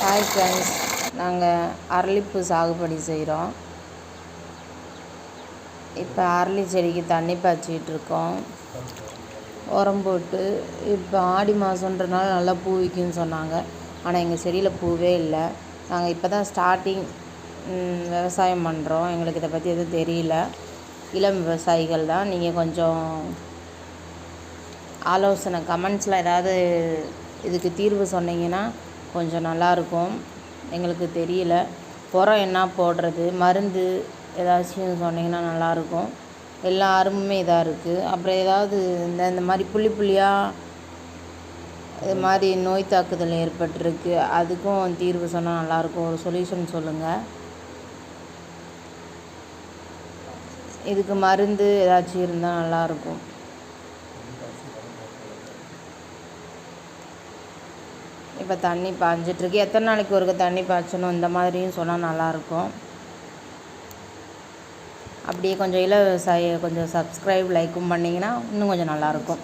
Hi friends நாங்கள் அரளிப்பூ சாகுபடி செய்கிறோம் இப்போ அரளி செடிக்கு தண்ணி பாய்ச்சிக்கிட்டு இருக்கோம். உரம் போட்டு இப்போ ஆடி மாதன்றனால நல்லா பூ விற்கும்னு சொன்னாங்க. ஆனால் எங்கள் செடியில் பூவே இல்லை. நாங்கள் இப்போ தான் ஸ்டார்டிங் விவசாயம் பண்ணுறோம் எங்களுக்கு இதை பற்றி எதுவும் தெரியல. இளம் விவசாயிகள் தான். நீங்கள் கொஞ்சம் ஆலோசனை கமெண்ட்ஸில் ஏதாவது இதுக்கு தீர்வு சொன்னீங்கன்னா கொஞ்சம் நல்லாயிருக்கும். எங்களுக்கு தெரியல. உரம் என்ன போடுறது? மருந்து ஏதாச்சும் சொன்னீங்கன்னா நல்லாயிருக்கும். எல்லா அரும்புமே இதாக இருக்குது அப்புறம் ஏதாவது இந்த இந்த மாதிரி புள்ளி புள்ளியாக இது மாதிரி நோய் தாக்குதல் ஏற்பட்டிருக்கு. அதுக்கும் தீர்வு சொன்னால் நல்லாயிருக்கும். ஒரு சொல்யூஷன் சொல்லுங்கள் இதுக்கு மருந்து ஏதாச்சும் இருந்தால் நல்லாயிருக்கும். இப்போ தண்ணி பாய்ஞ்சிட்ருக்கு எத்தனை நாளைக்கு ஒருக்க தண்ணி பாய்ச்சணும்? இந்த மாதிரியும் சொன்னால் நல்லாயிருக்கும் அப்படியே கொஞ்சம் இள விவசாயியை கொஞ்சம் சப்ஸ்கிரைப் லைக்கும் பண்ணிங்கன்னா இன்னும் கொஞ்சம் நல்லாயிருக்கும்